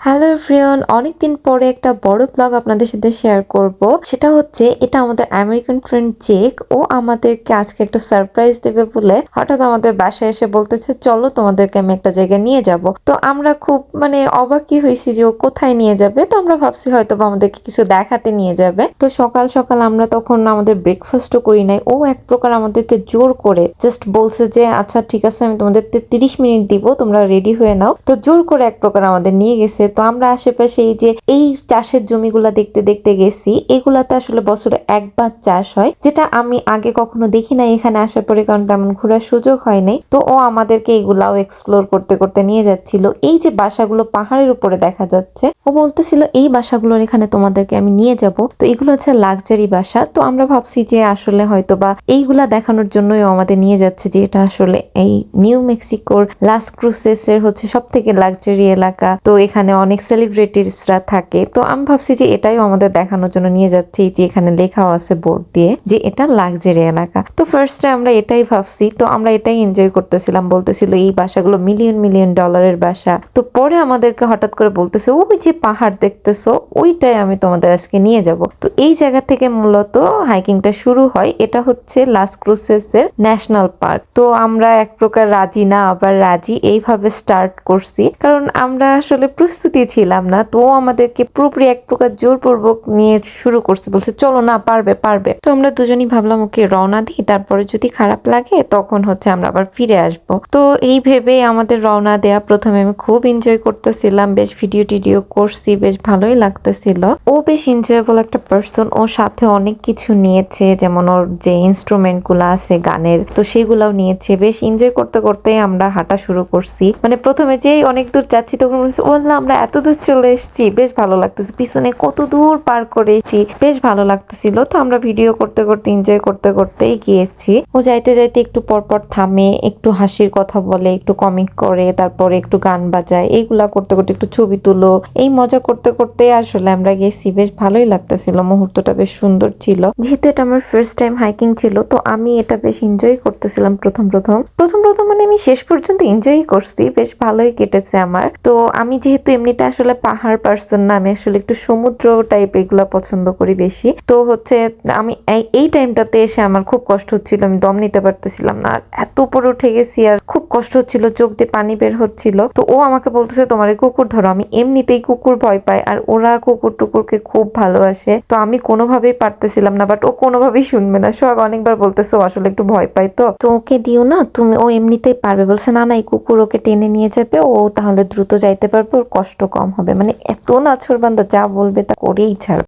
Hello everyone অনেকদিন পরে একটা বড় ব্লগ আপনাদের সাথে শেয়ার করব। সেটা হচ্ছে, এটা আমাদের আমেরিকান ফ্রেন্ড জেক ও আমাদেরকে আজকে একটা সারপ্রাইজ দেবে বলে হঠাৎ আমাদের বাসায় এসে বলতেছে, চলো তোমাদেরকে আমি একটা জায়গায় নিয়ে যাব। তো আমরা খুব মানে অবাকই হয়েছি যে ও কোথায় নিয়ে যাবে। তো আমরা ভাবছি হয়তো বা আমাদেরকে কিছু দেখাতে নিয়ে যাবে। তো সকাল সকাল আমরা তখন আমাদের ব্রেকফাস্টও করি নাই। ও এক প্রকার আমাদেরকে জোর করে জাস্ট বলছে যে আচ্ছা ঠিক আছে, আমি তোমাদের তিরিশ মিনিট দিব, তোমরা রেডি হয়ে নাও। তো জোর করে এক প্রকার আমাদের নিয়ে গেছে। তো আমরা আশেপাশে এই যে এই চাষের জমিগুলা দেখতে দেখতে গেছি, এগুলাতে আসলে বছরে একবার চাষ হয়, যেটা আমি আগে কখনো দেখি নাই এখানে আসার পরে, কারণ তেমন ঘোরার সুযোগ হয় নাই। তো ও আমাদেরকে এগুলাও এক্সপ্লোর করতে করতে নিয়ে যাচ্ছিল। এই যে বাসাগুলো পাহাড়ের উপরে দেখা যাচ্ছে, ও বলতেছিল, এই বাসাগুলোর এখানে তোমাদেরকে আমি নিয়ে যাব। তো এগুলো হচ্ছে লাক্সারি বাসা। তো আমরা ভাবছি যে আসলে হয়তো বা এইগুলা দেখানোর জন্যই আমাদের নিয়ে যাচ্ছে, যে এটা আসলে এই নিউ মেক্সিকোর লাস ক্রুসেস এর হচ্ছে সব থেকে লাক্সারি এলাকা। তো এখানে অনেক সেলিব্রিটিসরা থাকে। তো আমি ভাবছি যে এটাই আমাদের দেখানোর জন্য নিয়ে যাচ্ছে। যে এখানে লেখাও আছে বোর্ড দিয়ে যে এটা লাক্সারি এলাকা। তো ফার্স্টে আমরা এটাই ভাবছি। তো আমরা এটাই এনজয় করতেছিলাম। বলতেছিল, এই বাসাগুলো মিলিয়ন মিলিয়ন ডলারের বাসা। তো পরে আমাদেরকে হঠাৎ করে বলতেছে, ওই যে পাহাড় দেখতেছো, ওইটাই আমি তোমাদের আজকে নিয়ে যাব। তো এই জায়গা থেকে মূলত হাইকিংটা শুরু হয়। এটা হচ্ছে লাস ক্রুসেস এর ন্যাশনাল পার্ক তো আমরা এক প্রকার রাজি না, আবার রাজি। এইভাবে স্টার্ট করছি। কারণ আমরা আসলে প্রস্তুতি ছিলাম না, তো আমাদেরকে পুরোপুরি এক প্রকার জোরপূর্বক নিয়ে শুরু করছে, বলছে, চলো না, পারবে পারবে। তো আমরা দুজনই ভাবলাম, ওকে, রওনা দিই, তারপরে যদি খারাপ লাগে, তখন হচ্ছে আমরা আবার ফিরে আসব। তো এই ভেবে আমাদের রওনা দেয়া প্রথমে আমি খুব এনজয় করতেছিলাম, বেশ ভিডিও টিডিও করছি, বেশ ভালোই লাগতেছিল। ও বেশ এনজয়েবল একটা পার্সন ও সাথে অনেক কিছু নিয়েছে, যেমন ওর যে ইনস্ট্রুমেন্টগুলো আছে, গানের, তো সেগুলাও নিয়েছে। বেশ এনজয় করতে করতে আমরা হাঁটা শুরু করছি। মানে প্রথমে যেই অনেক দূর যাচ্ছি, তখন বলছি বললাম আমরা এত দূর চলে এসেছি, বেশ ভালো লাগতেছে। পিছনে কত দূর পার করেছি বেশ ভালো লাগতেছিল। তো আমরা ভিডিও করতে করতে এনজয় করতে করতেই গিয়েছি ও যাইতে যাইতে একটু পরপর থামে, একটু হাসির কথা বলে, একটু কমিক করে, তারপরে একটু গান বাজায়, এইগুলা করতে করতে একটু ছবি তুলো। এই মজা করতে করতে আসলে আমরা গেছি, বেশ ভালোই লাগতেছিল। মুহূর্তটা বেশ সুন্দর ছিল। যেহেতু এটা আমার ফার্স্ট টাইম হাইকিং ছিল, তো আমি এটা বেশ এনজয় করতেছিলাম প্রথম প্রথম। প্রথম প্রথম মানে আমি শেষ পর্যন্ত এনজয় করছি, বেশ ভালোই কেটেছে আমার। তো আমি যেহেতু এমনিতে আসলে পাহাড় পার্সন না, আমি আসলে একটু সমুদ্র টাইপ এগুলো পছন্দ করি বেশি। তো হচ্ছে আমি এই- টাইমটাতে এসে আমার খুব কষ্ট হচ্ছিল, আমি দম নিতে পারতেছিলাম না। আর এত উপরে উঠে গেছি আর খুব কষ্ট হচ্ছিল, চোখ দিয়ে পানি বের হচ্ছিল। তো ও আমাকে বলতেছে, তোমার কুকুর ধরো। আমি এমনিতেই কুকুর ভয় পাই আর ওরা কুকুর টুকুরকে খুব ভালোবাসে। তো আমি কোনোভাবেই পারতেছিলাম না বাট ও কোনোভাবেই শুনবে না। সোহাগ অনেকবার বলতেছে, ও আসলে একটু ভয় পাই তো। তো ওকে দিও না, তুমি, ও এমনিতেই পারবে। বলছে, না না, এই কুকুর ওকে টেনে নিয়ে যাবে, ও তাহলে দ্রুত যাইতে পারবে, ওর কষ্ট কম হবে। মানে এত নাছর বান্দা যা বলবে তা করেই ছাড়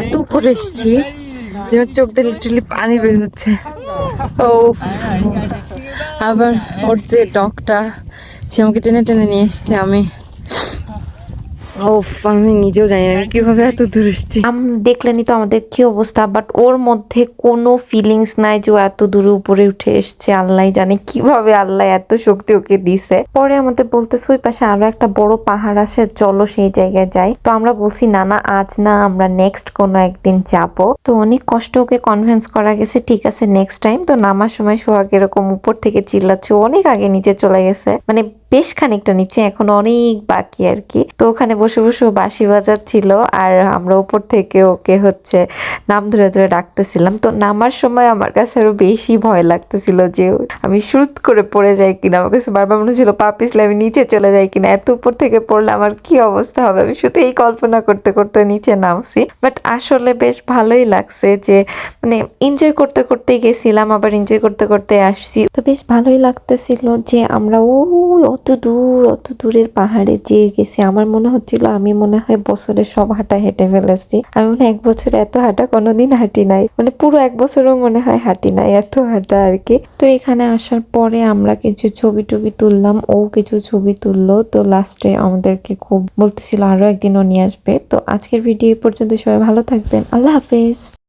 এত উপরে এসছি চোখ দিয়ে লিটারলি পানি বের হচ্ছে। ও আবার ওর যে ডগটা, সে আমাকে টেনে টেনে নিয়ে এসছে, আমি আমি নিজেও জানি না কীভাবে এত দূর এসেছি? দেখলেনই তো আমাদের কি অবস্থা বাট ওর মধ্যে কোনো ফিলিংস নাই যে ও এত দূরে উপরে উঠে এসছে। আল্লাহ জানে কীভাবে আল্লাহ এত শক্তি ওকে দিছে। পরে আমাদের বলতেছে, ওই পাশে আরও একটা বড় পাহাড় আছে, চলো সেই জায়গায় যাই। তো আমরা বলছি, না না, আজ না, আমরা নেক্সট কোনো একদিন যাব। তো অনেক কষ্ট ওকে কনভিন্স করা গেছে, ঠিক আছে নেক্সট টাইম তো নামার সময় সোহাগ এরকম উপর থেকে চিল্লাচ্ছে অনেক আগে নিচে চলে গেছে। মানে বেশ খানিকটা নিচে, এখন অনেক বাকি আর কি। তো ওখানে বসে বসে ও বাঁশি বাজাচ্ছিল আর আমরা উপর থেকে ওকে হচ্ছে নাম ধরে ধরে ডাকতেছিলাম। তো নামার সময় আমার কাছে আরও বেশি ভয় লাগতেছিল যে আমি শুরুত করে পড়ে যাই কিনা। আমার কাছে বারবার মনে হচ্ছিল পা পিছলে আমি নিচে চলে যাই কিনা। এত উপর থেকে পড়লে আমার কি অবস্থা হবে? আমি শুধু এই কল্পনা করতে করতে নিচে নামছি। বাট আসলে বেশ ভালোই লাগছে যে মানে এনজয় করতে করতেই গেছিলাম, আবার এনজয় করতে করতে আসছি। তো বেশ ভালোই লাগতেছিল যে আমরা ওই অত দূর, অত দূরের পাহাড়ে যেয়ে গেছি। আমার মনে হচ্ছিল আমি মনে হয় বছরে সব হাঁটা হেঁটে ফেলেছি। আমি মনে এক বছর এত হাঁটা কোনোদিন হাঁটি নাই। মানে পুরো এক বছরও মনে হয় হাঁটি নাই এত হাঁটা আর কি। তো এখানে আসার পরে আমরা কিছু ছবি টবি তুললাম, ও কিছু ছবি তুললো। তো লাস্টে আমাদেরকে খুব বলতেছিল আরও একদিন ও নিয়ে আসবে। তো আজকের ভিডিও পর্যন্ত। সবাই ভালো থাকবেন। আল্লাহ হাফেজ।